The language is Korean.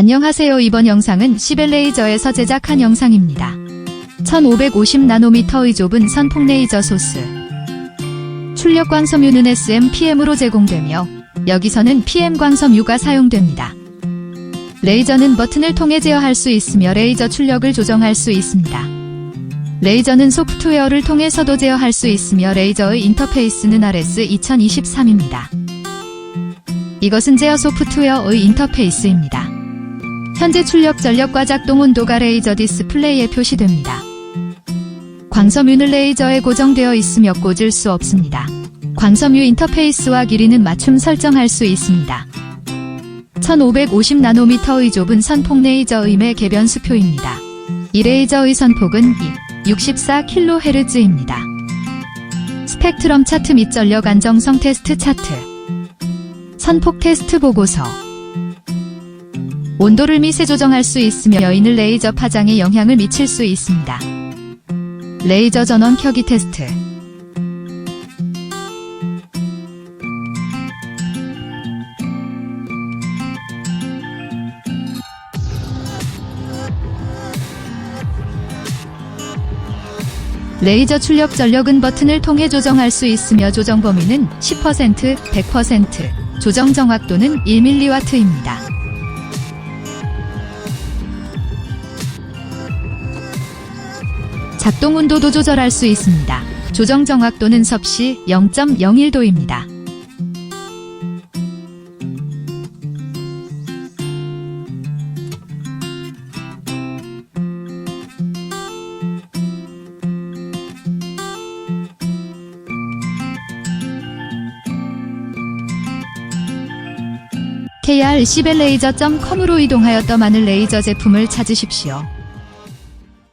안녕하세요. 이번 영상은 시벨레이저에서 제작한 영상입니다. 1550나노미터의 좁은 선풍 레이저 소스. 출력 광섬유는 SM-PM으로 제공되며 여기서는 PM 광섬유가 사용됩니다. 레이저는 버튼을 통해 제어할 수 있으며 레이저 출력을 조정할 수 있습니다. 레이저는 소프트웨어를 통해서도 제어할 수 있으며 레이저의 인터페이스는 RS2023입니다. 이것은 제어 소프트웨어의 인터페이스입니다. 현재 출력 전력과 작동 온도가 레이저 디스플레이에 표시됩니다. 광섬유는 레이저에 고정되어 있으며 꽂을 수 없습니다. 광섬유 인터페이스와 길이는 맞춤 설정할 수 있습니다. 1550나노미터의 좁은 선폭 레이저의 개변 수표입니다. 이 레이저의 선폭은 2, 64kHz입니다. 스펙트럼 차트 및 전력 안정성 테스트 차트 선폭 테스트 보고서 온도를 미세 조정할 수 있으며 여인을 레이저 파장에 영향을 미칠 수 있습니다. 레이저 전원 켜기 테스트 레이저 출력 전력은 버튼을 통해 조정할 수 있으며 조정 범위는 10%, 100%, 조정 정확도는 1mW입니다. 작동 온도도 조절할 수 있습니다. 조정 정확도는 섭씨 0.01도입니다. krcbelleaser.com으로 이동하여 떠 많은 레이저 제품을 찾으십시오.